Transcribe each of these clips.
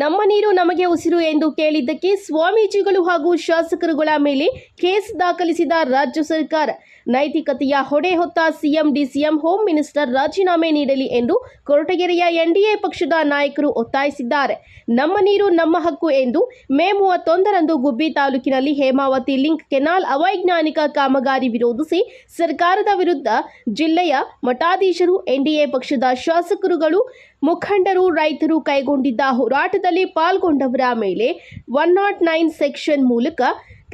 ನಮ್ಮ ನೀರು ನಮಗೆ ಉಸಿರು ಎಂದು ಕೇಳಿದ್ದಕ್ಕೆ ಸ್ವಾಮೀಜಿಗಳು ಹಾಗೂ ಶಾಸಕರುಗಳ ಮೇಲೆ ಕೇಸ್ ದಾಖಲಿಸಿದ ರಾಜ್ಯ ಸರ್ಕಾರ. ನೈತಿಕತೆಯ ಹೊಡೆ ಹೊತ್ತ ಸಿಎಂ, ಡಿಸಿಎಂ, ಹೋಮ್ ಮಿನಿಸ್ಟರ್ ರಾಜೀನಾಮೆ ನೀಡಲಿ ಎಂದು ಕೊರಟಗೆರೆಯ ಎನ್ಡಿಎ ಪಕ್ಷದ ನಾಯಕರು ಒತ್ತಾಯಿಸಿದ್ದಾರೆ. ನಮ್ಮ ನೀರು ನಮ್ಮ ಹಕ್ಕು ಎಂದು ಮೇ ಮೂವತ್ತೊಂದರಂದು ಗುಬ್ಬಿ ತಾಲೂಕಿನಲ್ಲಿ ಹೇಮಾವತಿ ಲಿಂಕ್ ಕೆನಾಲ್ ಅವೈಜ್ಞಾನಿಕ ಕಾಮಗಾರಿ ವಿರೋಧಿಸಿ ಸರ್ಕಾರದ ವಿರುದ್ಧ ಜಿಲ್ಲೆಯ ಮಠಾಧೀಶರು ಎನ್ಡಿಎ ಪಕ್ಷದ ಶಾಸಕರುಗಳು ಮುಖಂಡರು, ರೈತರು ಕೈಗೊಂಡಿದ್ದ ಹೋರಾಟದಲ್ಲಿ ಪಾಲ್ಗೊಂಡವರ ಮೇಲೆ ಒನ್ ನಾಟ್ ನೈನ್ ಸೆಕ್ಷನ್ ಮೂಲಕ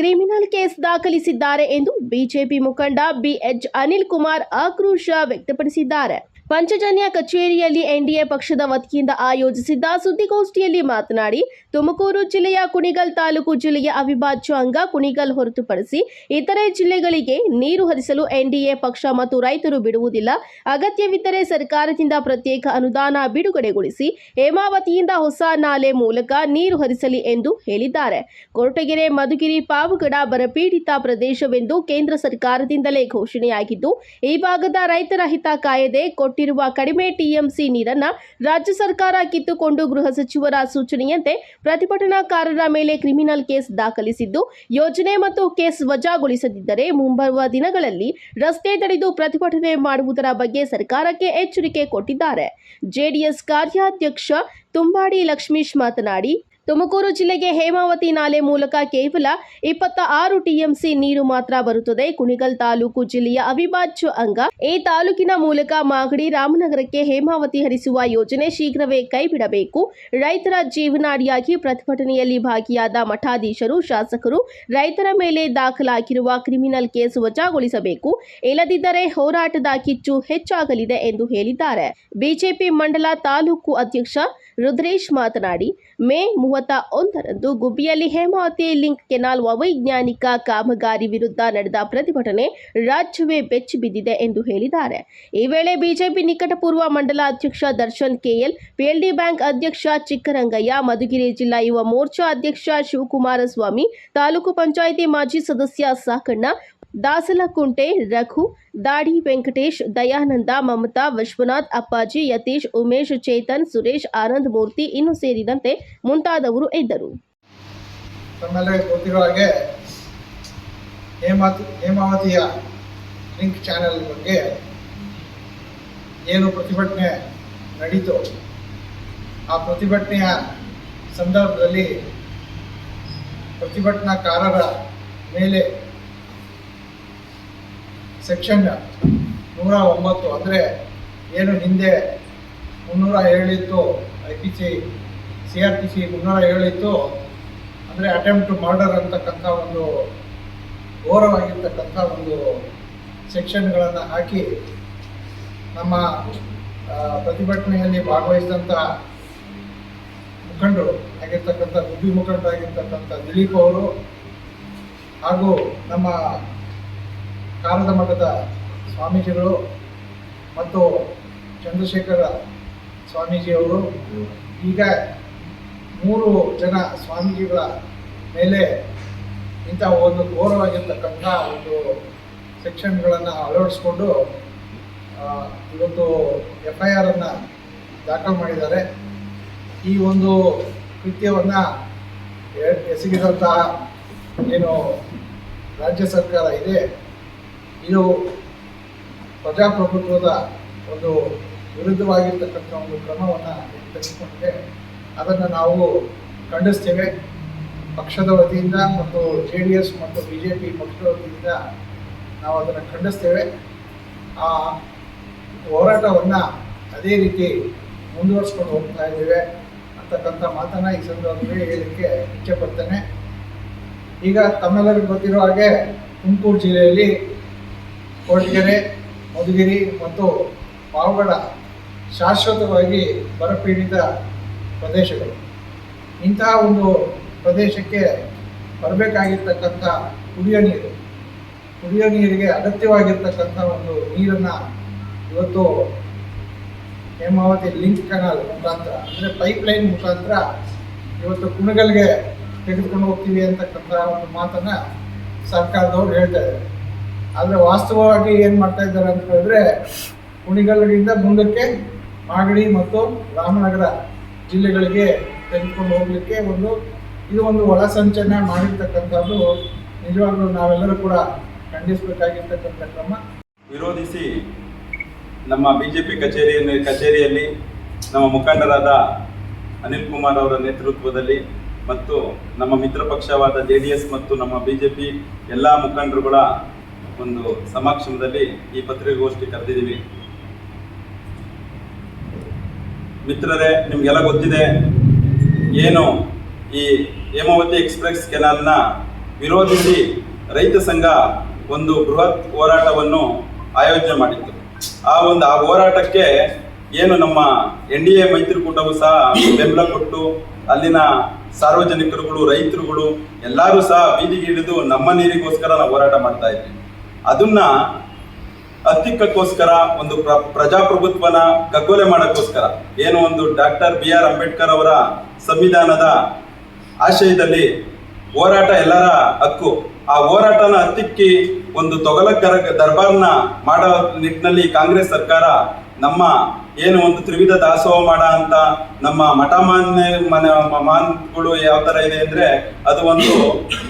ಕ್ರಿಮಿನಲ್ ಕೇಸ್ ದಾಖಲಿಸಿದ್ದಾರೆ ಎಂದು ಬಿಜೆಪಿ ಮುಖಂಡ ಬಿಎಚ್ ಅನಿಲ್ ಕುಮಾರ್ ಆಕ್ರೋಶ ವ್ಯಕ್ತಪಡಿಸಿದ್ದಾರೆ. ಪಂಚಜನ್ಯ ಕಚೇರಿಯಲ್ಲಿ ಎನ್ಡಿಎ ಪಕ್ಷದ ವತಿಯಿಂದ ಆಯೋಜಿಸಿದ್ದ ಸುದ್ದಿಗೋಷ್ಠಿಯಲ್ಲಿ ಮಾತನಾಡಿ, ತುಮಕೂರು ಜಿಲ್ಲೆಯ ಕುಣಿಗಲ್ ತಾಲೂಕು ಜಿಲ್ಲೆಯ ಅವಿಭಾಜ್ಯ ಅಂಗ ಕುಣಿಗಲ್ ಹೊರತುಪಡಿಸಿ ಇತರೆ ಜಿಲ್ಲೆಗಳಿಗೆ ನೀರು ಹರಿಸಲು ಎನ್ಡಿಎ ಪಕ್ಷ ಮತ್ತು ರೈತರು ಬಿಡುವುದಿಲ್ಲ. ಅಗತ್ಯವಿದ್ದರೆ ಸರ್ಕಾರದಿಂದ ಪ್ರತ್ಯೇಕ ಅನುದಾನ ಬಿಡುಗಡೆಗೊಳಿಸಿ, ಹೇಮಾವತಿಯಿಂದ ಹೊಸ ನಾಲೆ ಮೂಲಕ ನೀರು ಹರಿಸಲಿ ಎಂದು ಹೇಳಿದ್ದಾರೆ. ಕೊರಟಗೆರೆ ಮಧುಗಿರಿ, ಪಾವಗಡ, ಬರಪೀಡಿತ ಪ್ರದೇಶವೆಂದು ಕೇಂದ್ರ ಸರ್ಕಾರದಿಂದಲೇ ಘೋಷಣೆಯಾಗಿದ್ದು, ಈ ಭಾಗದ ರೈತರ ಹಿತ ಕಾಯದೆ ಕೊಟ್ಟಿರುವ ಕಡಿಮೆ ಟಿಎಂಸಿ ನೀರನ್ನು ರಾಜ್ಯ ಸರ್ಕಾರ ಕಿತ್ತುಕೊಂಡು ಗೃಹ ಸಚಿವರ ಸೂಚನೆಯಂತೆ ಪ್ರತಿಭಟನಾಕಾರರ ಮೇಲೆ ಕ್ರಿಮಿನಲ್ ಕೇಸ್ ದಾಖಲಿಸಿದ್ದು, ಯೋಜನೆ ಮತ್ತು ಕೇಸ್ ವಜಾಗೊಳಿಸದಿದ್ದರೆ ಮುಂಬರುವ ದಿನಗಳಲ್ಲಿ ರಸ್ತೆ ತಡೆದು ಪ್ರತಿಭಟನೆ ಮಾಡುವುದರ ಬಗ್ಗೆ ಸರ್ಕಾರಕ್ಕೆ ಎಚ್ಚರಿಕೆ ಕೊಟ್ಟಿದ್ದಾರೆ. ಜೆಡಿಎಸ್ ಕಾರ್ಯಾಧ್ಯಕ್ಷ ತುಂಬಾಡಿ ಲಕ್ಷ್ಮೀಶ್ ಮಾತನಾಡಿ ತುಮಕೂರು ಜಿಲ್ಲೆಗೆ ಹೇಮಾವತಿ ನಾಲೆ ಮೂಲಕ ಕೇವಲ ಇಪ್ಪತ್ತ ಆರು ಟಿಎಂಸಿ ನೀರು ಮಾತ್ರ ಬರುತ್ತದೆ. ಕುಣಿಗಲ್ ತಾಲೂಕು ಜಿಲ್ಲೆಯ ಅವಿಭಾಜ್ಯ ಅಂಗ. ಈ ತಾಲೂಕಿನ ಮೂಲಕ ಮಾಗಡಿ ರಾಮನಗರಕ್ಕೆ ಹೇಮಾವತಿ ಹರಿಸುವ ಯೋಜನೆ ಶೀಘ್ರವೇ ಕೈಬಿಡಬೇಕು. ರೈತರ ಜೀವನಾಡಿಯಾಗಿ ಪ್ರತಿಭಟನೆಯಲ್ಲಿ ಭಾಗಿಯಾದ ಮಠಾಧೀಶರು, ಶಾಸಕರು ರೈತರ ಮೇಲೆ ದಾಖಲಾಗಿರುವ ಕ್ರಿಮಿನಲ್ ಕೇಸ್ ವಜಾಗೊಳಿಸಬೇಕು. ಇಲ್ಲದಿದ್ದರೆ ಹೋರಾಟದ ಕಿಚ್ಚು ಹೆಚ್ಚಾಗಲಿದೆ ಎಂದು ಹೇಳಿದ್ದಾರೆ. ಬಿಜೆಪಿ ಮಂಡಲ ತಾಲೂಕು ಅಧ್ಯಕ್ಷ ರುದ್ರೇಶ್ ಮಾತನಾಡಿ, ಮೇ ಮೂವತ್ತ ಒಂದರಂದು ಗುಬ್ಬಿಯಲ್ಲಿ ಹೇಮಾವತಿ ಲಿಂಕ್ ಕೆನಾಲ್ ಅವೈಜ್ಞಾನಿಕ ಕಾಮಗಾರಿ ವಿರುದ್ಧ ನಡೆದ ಪ್ರತಿಭಟನೆ ರಾಜ್ಯವೇ ಬೆಚ್ಚಿಬಿದ್ದಿದೆ ಎಂದು ಹೇಳಿದ್ದಾರೆ. ಈ ವೇಳೆ ಬಿಜೆಪಿ ನಿಕಟಪೂರ್ವ ಮಂಡಲ ಅಧ್ಯಕ್ಷ ದರ್ಶನ್ ಕೆಎಲ್ ಪಿಎಲ್ಡಿ ಬ್ಯಾಂಕ್ ಅಧ್ಯಕ್ಷ ಚಿಕ್ಕರಂಗಯ್ಯ, ಮಧುಗಿರಿ ಜಿಲ್ಲಾ ಯುವ ಮೋರ್ಚಾ ಅಧ್ಯಕ್ಷ ಶಿವಕುಮಾರಸ್ವಾಮಿ, ತಾಲೂಕು ಪಂಚಾಯಿತಿ ಮಾಜಿ ಸದಸ್ಯ ಸಾಕಣ್ಣ ದಾಸಲಕುಂಟೆ ರಘು, ದಾಡಿ ವೆಂಕಟೇಶ್, ದಯಾನಂದ, ಮಮತಾ, ವಿಶ್ವನಾಥ್, ಅಪ್ಪಾಜಿ, ಯತೀಶ್, ಉಮೇಶ್, ಚೇತನ್, ಸುರೇಶ್, ಆನಂದ್ ಮೂರ್ತಿ ಇನ್ನು ಸೇರಿದಂತೆ ಮುಂತಾದವರು ಇದ್ದರು. ಹೇಮಾವತಿಯ ಲಿಂಕ್ ಚಾನೆಲ್ ಬಗ್ಗೆ ಏನು ಪ್ರತಿಭಟನೆ ನಡೀತು ಆ ಪ್ರತಿಭಟನೆಯ ಸಂದರ್ಭದಲ್ಲಿ ಪ್ರತಿಭಟನಾಕಾರರ ಮೇಲೆ ಸೆಕ್ಷನ್ ನೂರ ಒಂಬತ್ತು ಅಂದರೆ ಏನು ಹಿಂದೆ ಮುನ್ನೂರ ಏಳಿತ್ತು I P C C R P C ಮುನ್ನೂರ ಏಳಿತ್ತು ಅಂದರೆ ಅಟೆಂಪ್ಟ್ ಮರ್ಡರ್ ಅಂತಕ್ಕಂಥ ಒಂದು ಘೋರವಾಗಿರ್ತಕ್ಕಂಥ ಒಂದು ಸೆಕ್ಷನ್ಗಳನ್ನು ಹಾಕಿ ನಮ್ಮ ಪ್ರತಿಭಟನೆಯಲ್ಲಿ ಭಾಗವಹಿಸಿದಂಥ ಮುಖಂಡರು ಆಗಿರ್ತಕ್ಕಂಥ ಗುಬ್ಬಿ ಮುಖಂಡರಾಗಿರ್ತಕ್ಕಂಥ ದಿಲೀಪ್ ಅವರು ಹಾಗೂ ನಮ್ಮ ಕಾರದ ಮಠದ ಸ್ವಾಮೀಜಿಗಳು ಮತ್ತು ಚಂದ್ರಶೇಖರ ಸ್ವಾಮೀಜಿಯವರು. ಈಗ ಮೂರು ಜನ ಸ್ವಾಮೀಜಿಗಳ ಮೇಲೆ ಇಂಥ ಒಂದು ಘೋರವಾಗಿರ್ತಕ್ಕಂಥ ಒಂದು ಸೆಕ್ಷನ್ಗಳನ್ನು ಅಳವಡಿಸ್ಕೊಂಡು ಇವತ್ತು ಎಫ್ ಐ ಆರನ್ನು ದಾಖಲು ಮಾಡಿದ್ದಾರೆ. ಈ ಒಂದು ಕೃತ್ಯವನ್ನು ಎಸಗಿದಂತಹ ಏನು ರಾಜ್ಯ ಸರ್ಕಾರ ಇದೆ ಇದು ಪ್ರಜಾಪ್ರಭುತ್ವದ ಒಂದು ವಿರುದ್ಧವಾಗಿರ್ತಕ್ಕಂಥ ಒಂದು ಕ್ರಮವನ್ನು ತೆಗೆದುಕೊಂಡಿದೆ. ಅದನ್ನು ನಾವು ಖಂಡಿಸ್ತೇವೆ. ಪಕ್ಷದ ವತಿಯಿಂದ ಮತ್ತು ಜೆ ಡಿ ಎಸ್ ಮತ್ತು ಬಿ ಜೆ ಪಿ ಪಕ್ಷದ ವತಿಯಿಂದ ನಾವು ಅದನ್ನು ಖಂಡಿಸ್ತೇವೆ. ಆ ಹೋರಾಟವನ್ನು ಅದೇ ರೀತಿ ಮುಂದುವರಿಸ್ಕೊಂಡು ಹೋಗ್ತಾ ಇದ್ದೇವೆ ಅಂತಕ್ಕಂಥ ಮಾತನ್ನು ಈ ಸಂದರ್ಭದಲ್ಲಿ ಹೇಳಲಿಕ್ಕೆ ಇಚ್ಛೆಪಡ್ತೇನೆ ಈಗ ತಮ್ಮೆಲ್ಲರಿಗೂ ಗೊತ್ತಿರೋ ಹಾಗೆ ತುಮಕೂರು ಜಿಲ್ಲೆಯಲ್ಲಿ ಕೊರಟಗೆರೆ ಮಧುಗಿರಿ ಮತ್ತು ಪಾವಗಡ ಶಾಶ್ವತವಾಗಿ ಬರಪೀಡಿತ ಪ್ರದೇಶಗಳು. ಇಂತಹ ಒಂದು ಪ್ರದೇಶಕ್ಕೆ ಬರಬೇಕಾಗಿರ್ತಕ್ಕಂಥ ಕುಡಿಯೋ ನೀರು, ಕುಡಿಯೋ ನೀರಿಗೆ ಅಗತ್ಯವಾಗಿರ್ತಕ್ಕಂಥ ಒಂದು ನೀರನ್ನು ಇವತ್ತು ಹೇಮಾವತಿ ಲಿಂಕ್ ಕೆನಾಲ್ ಮುಖಾಂತರ, ಅಂದರೆ ಪೈಪ್ ಲೈನ್ ಮುಖಾಂತರ ಇವತ್ತು ಕುಣಗಲ್ಗೆ ತೆಗೆದುಕೊಂಡು ಹೋಗ್ತೀವಿ ಅಂತಕ್ಕಂಥ ಒಂದು ಮಾತನ್ನು ಸರ್ಕಾರದವ್ರು ಹೇಳ್ತಾ ಇದ್ದಾರೆ. ಆದರೆ ವಾಸ್ತವವಾಗಿ ಏನು ಮಾಡ್ತಾ ಇದ್ದಾರೆ ಅಂತ ಹೇಳಿದ್ರೆ, ಕುಣಿಗಲ್ಲಿಂದ ಮುಂದಕ್ಕೆ ಮಾಗಡಿ ಮತ್ತು ರಾಮನಗರ ಜಿಲ್ಲೆಗಳಿಗೆ ತೆಗೆದುಕೊಂಡು ಹೋಗಲಿಕ್ಕೆ ಒಂದು, ಇದು ಒಂದು ಒಳಸಂಚನ ಮಾಡಿರ್ತಕ್ಕಂಥದ್ದು. ನಿಜವಾಗ್ಲೂ ನಾವೆಲ್ಲರೂ ಕೂಡ ಖಂಡಿಸಬೇಕಾಗಿರ್ತಕ್ಕಂಥ ಕ್ರಮ. ವಿರೋಧಿಸಿ ನಮ್ಮ ಬಿಜೆಪಿ ಕಚೇರಿಯನ್ನು ಕಚೇರಿಯಲ್ಲಿ ನಮ್ಮ ಮುಖಂಡರಾದ ಅನಿಲ್ ಕುಮಾರ್ ಅವರ ನೇತೃತ್ವದಲ್ಲಿ ಮತ್ತು ನಮ್ಮ ಮಿತ್ರ ಪಕ್ಷವಾದ ಜೆ ಡಿ ಎಸ್ ಮತ್ತು ನಮ್ಮ ಬಿಜೆಪಿ ಎಲ್ಲ ಮುಖಂಡರುಗಳ ಒಂದು ಸಮಕ್ಷಮದಲ್ಲಿ ಈ ಪತ್ರಿಕಾಗೋಷ್ಠಿ ಕರೆದಿದ್ದೀವಿ. ಮಿತ್ರರೇ, ನಿಮಗೆಲ್ಲ ಗೊತ್ತಿದೆ, ಏನು ಈ ಹೇಮಾವತಿ ಎಕ್ಸ್ಪ್ರೆಸ್ ಕೆನಾಲ್ನ ವಿರೋಧಿಸಿ ರೈತ ಸಂಘ ಒಂದು ಬೃಹತ್ ಹೋರಾಟವನ್ನು ಆಯೋಜನೆ ಮಾಡಿತ್ತು. ಆ ಒಂದು, ಆ ಹೋರಾಟಕ್ಕೆ ಏನು ನಮ್ಮ ಎನ್ ಡಿ ಎ ಮೈತ್ರಿಕೂಟವು ಸಹ ಬೆಂಬಲ ಕೊಟ್ಟು, ಅಲ್ಲಿನ ಸಾರ್ವಜನಿಕರುಗಳು, ರೈತರುಗಳು ಎಲ್ಲರೂ ಸಹ ಬೀದಿಗೆ ಹಿಡಿದು ನಮ್ಮ ನೀರಿಗೋಸ್ಕರ ನಾವು ಹೋರಾಟ ಮಾಡ್ತಾ ಇದ್ವಿ. ಅದನ್ನ ಹತ್ತಿಕ್ಕಕ್ಕೋಸ್ಕರ ಒಂದು ಪ್ರ, ಪ್ರಜಾಪ್ರಭುತ್ವನ ಕಗ್ಗೊಲೆ ಮಾಡೋಕ್ಕೋಸ್ಕರ, ಏನು ಒಂದು ಡಾಕ್ಟರ್ ಬಿ ಆರ್ ಅಂಬೇಡ್ಕರ್ ಅವರ ಸಂವಿಧಾನದ ಆಶಯದಲ್ಲಿ ಹೋರಾಟ ಎಲ್ಲರ ಹಕ್ಕು, ಆ ಹೋರಾಟನ ಹತ್ತಿಕ್ಕಿ ಒಂದು ತೊಗಲಕ್ಕರ ದರ್ಬಾರ್ನ ಮಾಡೋ ನಿಟ್ಟಿನಲ್ಲಿ ಕಾಂಗ್ರೆಸ್ ಸರ್ಕಾರ ನಮ್ಮ ಏನು ಒಂದು ತ್ರಿವಿಧ ದಾಸೋಹ ಮಾಡ ಅಂತ ನಮ್ಮ ಮಠ ಮಾನ್ಯ, ಮನೆ ಮಾನ್ಗಳು ಯಾವ ತರ ಇದೆ ಅಂದ್ರೆ, ಅದು ಒಂದು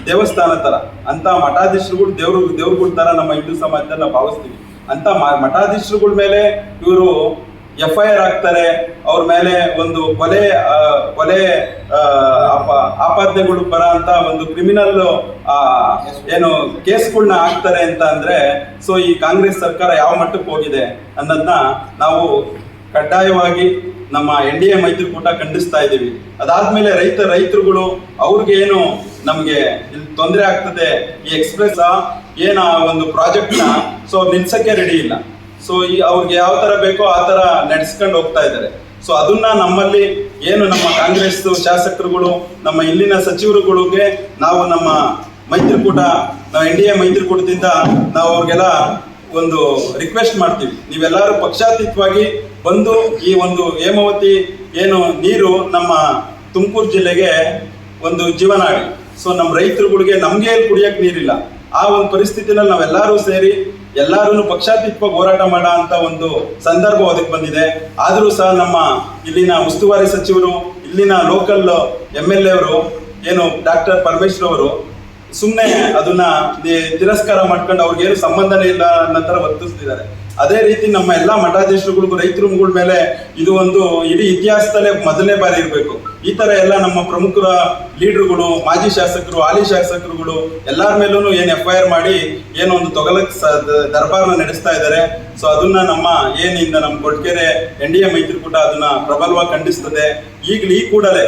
ದೇವಸ್ಥಾನ ಥರ ಅಂತ ಮಠಾಧೀಶರುಗಳು ದೇವ್ರು, ದೇವ್ರಗಳ ಥರ ನಮ್ಮ ಹಿಂದೂ ಸಮಾಜದಲ್ಲಿ ನಾವು ಭಾವಿಸ್ತೀವಿ. ಮ- ಮಠಾಧೀಶರುಗಳ ಮೇಲೆ ಇವರು ಎಫ್ ಐ ಆರ್ ಆಗ್ತಾರೆ ಅವ್ರ ಮೇಲೆ ಒಂದು ಕೊಲೆ ಕೊಲೆ ಆಪಾದನೆಗಳು ಬರ ಅಂತ ಒಂದು ಕ್ರಿಮಿನಲ್ ಏನು ಕೇಸ್ಗಳನ್ನ ಹಾಕ್ತಾರೆ ಅಂತ ಅಂದ್ರೆ ಸೊ ಈ ಕಾಂಗ್ರೆಸ್ ಸರ್ಕಾರ ಯಾವ ಮಟ್ಟಕ್ಕೆ ಹೋಗಿದೆ ಅನ್ನೋದನ್ನ ನಾವು ಕಡ್ಡಾಯವಾಗಿ ನಮ್ಮ ಎನ್ ಡಿ ಎ ಮೈತ್ರಿಕೂಟ ಖಂಡಿಸ್ತಾ ಇದ್ದೀವಿ. ಅದಾದ್ಮೇಲೆ ರೈತ, ರೈತರುಗಳು ಅವ್ರಿಗೆ ಏನು ನಮ್ಗೆ ತೊಂದರೆ ಆಗ್ತದೆ. ಈ ಎಕ್ಸ್ಪ್ರೆಸ್ ಏನ ಒಂದು ಪ್ರಾಜೆಕ್ಟ್ನ ಸೊ ನಿಲ್ಸಕ್ಕೆ ರೆಡಿ ಇಲ್ಲ. ಸೊ ಈ ಅವ್ರಿಗೆ ಯಾವ ತರ ಬೇಕೋ ಆ ತರ ನಡೆಸ್ಕೊಂಡು ಹೋಗ್ತಾ ಇದ್ದಾರೆ. ಸೊ ಅದನ್ನ ನಮ್ಮಲ್ಲಿ ಏನು ನಮ್ಮ ಕಾಂಗ್ರೆಸ್ ಶಾಸಕರುಗಳು, ನಮ್ಮ ಇಲ್ಲಿನ ಸಚಿವರುಗಳಿಗೆ, ನಾವು ನಮ್ಮ ಮೈತ್ರಿಕೂಟ, ನಾವು ಎನ್ ಡಿ ಎ ಮೈತ್ರಿಕೂಟದಿಂದ ನಾವು ಅವ್ರಿಗೆಲ್ಲ ಒಂದು ರಿಕ್ವೆಸ್ಟ್ ಮಾಡ್ತೀವಿ. ನೀವೆಲ್ಲರೂ ಪಕ್ಷಾತೀತವಾಗಿ ಬಂದು ಈ ಒಂದು ಹೇಮಾವತಿ ಏನು ನೀರು ನಮ್ಮ ತುಮಕೂರು ಜಿಲ್ಲೆಗೆ ಒಂದು ಜೀವನಾಡಿ ಸೊ ನಮ್ಮ ರೈತರುಗಳಿಗೆ ನಮ್ಗೆ ಕುಡಿಯಕ್ ನೀರಿಲ್ಲ. ಆ ಒಂದು ಪರಿಸ್ಥಿತಿನಲ್ಲಿ ನಾವೆಲ್ಲರೂ ಸೇರಿ ಎಲ್ಲರೂ ಪಕ್ಷಾತೀತವಾಗಿ ಹೋರಾಟ ಮಾಡೋ ಅಂತ ಒಂದು ಸಂದರ್ಭ ಅದಕ್ಕೆ ಬಂದಿದೆ. ಆದರೂ ಸಹ ನಮ್ಮ ಇಲ್ಲಿನ ಉಸ್ತುವಾರಿ ಸಚಿವರು, ಇಲ್ಲಿನ ಲೋಕಲ್ ಎಂ ಎಲ್ ಎ ಅವರು, ಏನು ಡಾಕ್ಟರ್ ಪರಮೇಶ್ವರ್ ಅವರು ಸುಮ್ಮನೆ ಅದನ್ನ ತಿರಸ್ಕಾರ ಮಾಡ್ಕೊಂಡು ಅವ್ರಿಗೇನು ಸಂಬಂಧನೇ ಇಲ್ಲ ಅನ್ನೋ ಥರ ವರ್ತಿಸ್ತಿದ್ದಾರೆ. ಅದೇ ರೀತಿ ನಮ್ಮ ಎಲ್ಲ ಮಠಾಧೀಶರುಗಳಿಗೂ ರೈತರುಗಳ ಮೇಲೆ ಇದು ಒಂದು ಇಡೀ ಇತಿಹಾಸದಲ್ಲೇ ಮೊದಲನೇ ಬಾರಿ ಇರಬೇಕು. ಈ ತರ ಎಲ್ಲ ನಮ್ಮ ಪ್ರಮುಖರ ಲೀಡರ್ಗಳು, ಮಾಜಿ ಶಾಸಕರು, ಹಾಲಿ ಶಾಸಕರುಗಳು ಎಲ್ಲರ ಮೇಲೂ ಏನು ಎಫ್ ಐ ಮಾಡಿ ಏನೋ ಒಂದು ತೊಗಲಕ್ ದರ್ಬಾರ್ನ ನಡೆಸ್ತಾ ಇದ್ದಾರೆ ಸೊ ಅದನ್ನ ನಮ್ಮ ಏನಿಂದ ನಮ್ಮ ಕೊಟ್ಕೆರೆ ಎನ್ ಡಿ ಎ ಮೈತ್ರಿಕೂಟ ಅದನ್ನ ಪ್ರಬಲವಾಗಿ ಖಂಡಿಸ್ತದೆ. ಈಗಲೂ ಈ ಕೂಡಲೇ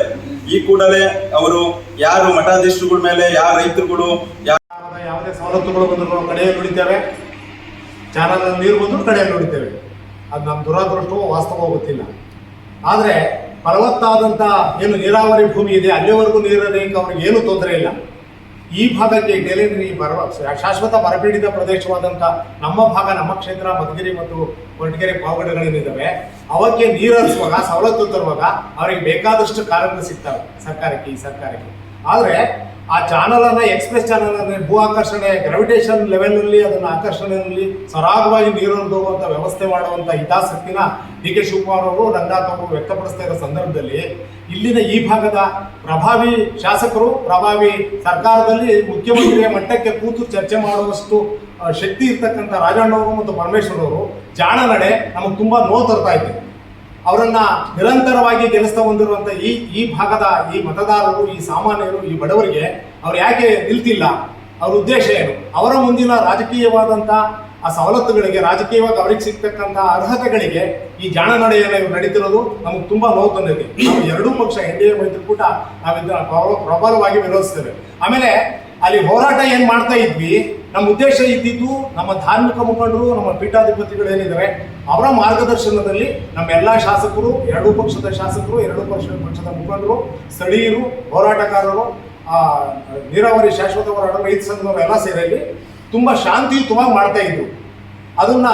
ಈ ಕೂಡಲೇ ಅವರು ಯಾರು ಮಠಾಧೀಶರುಗಳ ಮೇಲೆ, ಯಾರು ರೈತರುಗಳು ಯಾವುದೇ ಸವಲತ್ತುಗಳು ಬಂದರೂ ಕಡೆಯಲ್ಲಿ ನುಡಿತೇವೆ ಚಾನಲ್ ನೀರು ಬಂದರೂ ಕಡೆಯಲ್ಲಿ ನೋಡಿದ್ದೇವೆ ಅದು ನಮ್ಮ ದುರಾದೃಷ್ಟವೂ ವಾಸ್ತವ ಗೊತ್ತಿಲ್ಲ. ಆದರೆ ಫಲವತ್ತಾದಂಥ ಏನು ನೀರಾವರಿ ಭೂಮಿ ಇದೆ, ಅಲ್ಲಿವರೆಗೂ ನೀರನೇಕ ಅವ್ರಿಗೆ ಏನೂ ತೊಂದರೆ ಇಲ್ಲ. ಈ ಭಾಗಕ್ಕೆ ಡೆಲಿ ಈ ಬರ ಶಾಶ್ವತ ಬರಪೀಡಿತ ಪ್ರದೇಶವಾದಂಥ ನಮ್ಮ ಭಾಗ, ನಮ್ಮ ಕ್ಷೇತ್ರ, ಮಧುಗಿರಿ ಮತ್ತು ಕೊರಟಗೆರೆ ಪಾವಗಡಗಳೇನಿದ್ದಾವೆ ಅವಕ್ಕೆ ನೀರು ಹರಿಸುವಾಗ, ಸವಲತ್ತು ತರುವಾಗ ಅವರಿಗೆ ಬೇಕಾದಷ್ಟು ಕಾರಣಗಳು ಸಿಗ್ತವೆ ಸರ್ಕಾರಕ್ಕೆ, ಈ ಸರ್ಕಾರಕ್ಕೆ. ಆದರೆ ಆ ಚಾನಲನ್ನು, ಎಕ್ಸ್ಪ್ರೆಸ್ ಚಾನಲ್ ಅಂದರೆ ಭೂ ಆಕರ್ಷಣೆ ಗ್ರಾವಿಟೇಷನ್ ಲೆವೆಲ್ ಅದನ್ನು ಆಕರ್ಷಣೆಯಲ್ಲಿ ಸರಾಗವಾಗಿ ನೀರು ಹೋಗುವಂತ ವ್ಯವಸ್ಥೆ ಮಾಡುವಂತ ಹಿತಾಸಕ್ತಿನ ಡಿ ಕೆ ಶಿವಕುಮಾರ್ ಅವರು ರಂಗನಾಥ್ ವ್ಯಕ್ತಪಡಿಸ್ತಾ ಇರೋ ಸಂದರ್ಭದಲ್ಲಿ ಇಲ್ಲಿನ ಈ ಭಾಗದ ಪ್ರಭಾವಿ ಶಾಸಕರು, ಪ್ರಭಾವಿ ಸರ್ಕಾರದಲ್ಲಿ ಮುಖ್ಯಮಂತ್ರಿಯ ಮಟ್ಟಕ್ಕೆ ಕೂತು ಚರ್ಚೆ ಮಾಡುವಷ್ಟು ಶಕ್ತಿ ಇರ್ತಕ್ಕಂಥ ರಾಜಣ್ಣವರು ಮತ್ತು ಪರಮೇಶ್ವರ್ ಅವರು ಜಾಣ ನಡೆ ನಮಗೆ ತುಂಬಾ ನೋವು ತರ್ತಾ ಇದೆ ಅವರನ್ನ ನಿರಂತರವಾಗಿ ಗೆಲ್ಲಿಸ್ತಾ ಹೊಂದಿರುವಂತ ಈ ಈ ಭಾಗದ ಈ ಮತದಾರರು, ಈ ಸಾಮಾನ್ಯರು, ಈ ಬಡವರಿಗೆ ಅವ್ರು ಯಾಕೆ ನಿಲ್ತಿಲ್ಲ? ಅವ್ರ ಉದ್ದೇಶ ಏನು? ಅವರ ಮುಂದಿನ ರಾಜಕೀಯವಾದಂತ ಆ ಸವಲತ್ತುಗಳಿಗೆ ರಾಜಕೀಯವಾಗಿ ಅವ್ರಿಗೆ ಸಿಗ್ತಕ್ಕಂಥ ಅರ್ಹತೆಗಳಿಗೆ ಈ ಜಾಣ ನಡೆಯನ್ನು ಇವ್ರು ನಡೀತಿರೋದು ನಮಗೆ ತುಂಬಾ ನೋವು ತಂದಿದೆ. ನಾವು ಎರಡೂ ಪಕ್ಷ ಎನ್ ಡಿ ಎ ಮೈತ್ರಿಕೂಟ ನಾವಿದ್ದ ಪ್ರಬಲ- ಪ್ರಬಲವಾಗಿ ವಿರೋಧಿಸ್ತೇವೆ. ಆಮೇಲೆ ಅಲ್ಲಿ ಹೋರಾಟ ಏನ್ ಮಾಡ್ತಾ ಇದ್ವಿ ನಮ್ಮ ಉದ್ದೇಶ ಇದ್ದಿದ್ದು ನಮ್ಮ ಧಾರ್ಮಿಕ ಮುಖಂಡರು ನಮ್ಮ ಪೀಠಾಧಿಪತಿಗಳು ಏನಿದ್ದಾರೆ ಅವರ ಮಾರ್ಗದರ್ಶನದಲ್ಲಿ ನಮ್ಮ ಎಲ್ಲಾ ಶಾಸಕರು ಎರಡೂ ಪಕ್ಷದ ಶಾಸಕರು ಎರಡೂ ಪಕ್ಷ ಪಕ್ಷದ ಮುಖಂಡರು ಸ್ಥಳೀಯರು ಹೋರಾಟಗಾರರು ಆ, ನೀರಾವರಿ ಶಾಶ್ವತ ಹೋರಾಟ ರೈತ ಸಂಘದವರು ಎಲ್ಲ ಸೇರಿ ತುಂಬಾ ಶಾಂತಿಯುತವಾಗಿ ಮಾಡ್ತಾ ಇದ್ರು. ಅದನ್ನ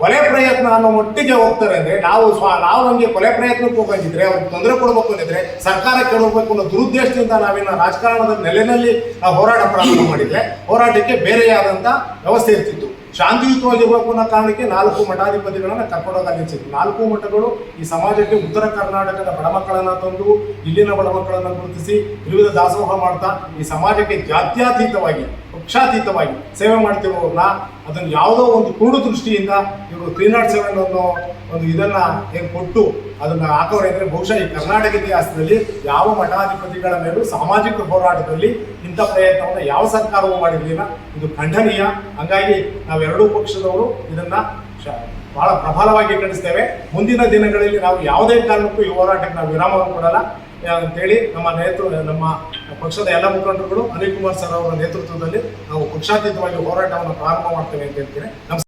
ಕೊಲೆ ಪ್ರಯತ್ನ ಅನ್ನೋ ಮಟ್ಟಿಗೆ ಹೋಗ್ತಾರೆ ಅಂದ್ರೆ, ನಾವು ಸ್ವ, ನಾವು ನಮಗೆ ಕೊಲೆ ಪ್ರಯತ್ನಕ್ಕೆ ಹೋಗಿದ್ರೆ ಅವ್ರಿಗೆ ತೊಂದರೆ ಕೊಡಬೇಕು ಅಂದಿದ್ರೆ ಸರ್ಕಾರ ಕೇಳಬೇಕು ಅನ್ನೋ ದುರುದ್ದೇಶದಿಂದ ನಾವಿನ್ನ ರಾಜಕಾರಣದ ನೆಲೆಯಲ್ಲಿ ನಾವು ಹೋರಾಟ ಪ್ರಾರಂಭ ಮಾಡಿದ್ರೆ, ಹೋರಾಟಕ್ಕೆ ಬೇರೆಯಾದಂತ ವ್ಯವಸ್ಥೆ ಇರ್ತಿತ್ತು. ಶಾಂತಿಯುತವಾಗಿರ್ಬೇಕು ಅನ್ನೋ ಕಾರಣಕ್ಕೆ ನಾಲ್ಕು ಮಠಾಧಿಪತಿಗಳನ್ನ ಕರ್ಕೊಂಡೋಗಿ ನಾಲ್ಕು ಮಠಗಳು ಈ ಸಮಾಜಕ್ಕೆ ಉತ್ತರ ಕರ್ನಾಟಕದ ಬಡ ಮಕ್ಕಳನ್ನ ತಂದು, ಇಲ್ಲಿನ ಬಡ ಮಕ್ಕಳನ್ನ ಗುರುತಿಸಿ ವಿವಿಧ ದಾಸೋಹ ಮಾಡ್ತಾ, ಈ ಸಮಾಜಕ್ಕೆ ಜಾತ್ಯತೀತವಾಗಿ ಪಕ್ಷಾತೀತವಾಗಿ ಸೇವೆ ಮಾಡ್ತಿರೋರನ್ನ ಅದನ್ನು ಯಾವುದೋ ಒಂದು ಕುರುಡು ದೃಷ್ಟಿಯಿಂದ ಇವರು ತ್ರೀ ನಾಟ್ ಸೆವೆನ್ ಅನ್ನೋ ಒಂದು ಇದನ್ನ ಏನು ಕೊಟ್ಟು ಅದನ್ನ ಹಾಕೋರೆ ಅಂದ್ರೆ ಬಹುಶಃ ಈ ಕರ್ನಾಟಕ ಇತಿಹಾಸದಲ್ಲಿ ಯಾವ ಮಠಾಧಿಪತಿಗಳ ಮೇಲೂ ಸಾಮಾಜಿಕ ಹೋರಾಟದಲ್ಲಿ ಇಂಥ ಪ್ರಯತ್ನವನ್ನು ಯಾವ ಸರ್ಕಾರವೂ ಮಾಡಿರಲಿಲ್ಲ. ಇದು ಖಂಡನೀಯ. ಹಂಗಾಗಿ ಎರಡೂ ಪಕ್ಷದವರು ಇದನ್ನ ಬಹಳ ಪ್ರಬಲವಾಗಿ ಖಂಡಿಸ್ತೇವೆ. ಮುಂದಿನ ದಿನಗಳಲ್ಲಿ ನಾವು ಯಾವುದೇ ಕಾರಣಕ್ಕೂ ಈ ಹೋರಾಟಕ್ಕೆ ನಾವು ವಿರಾಮವನ್ನು ಕೊಡಲ್ಲ. ಅಂತೇಳಿ ನಮ್ಮ ನೇತೃ, ನಮ್ಮ ಪಕ್ಷದ ಎಲ್ಲ ಮುಖಂಡರುಗಳು ಅನಿಲ್ ಕುಮಾರ್ ಸರ್ ಅವರ ನೇತೃತ್ವದಲ್ಲಿ ನಾವು ಪಕ್ಷಾತೀತವಾಗಿ ಹೋರಾಟವನ್ನು ಪ್ರಾರಂಭ ಮಾಡ್ತೇವೆ ಅಂತ ಹೇಳ್ತೀನಿ. ನಮ್ಮ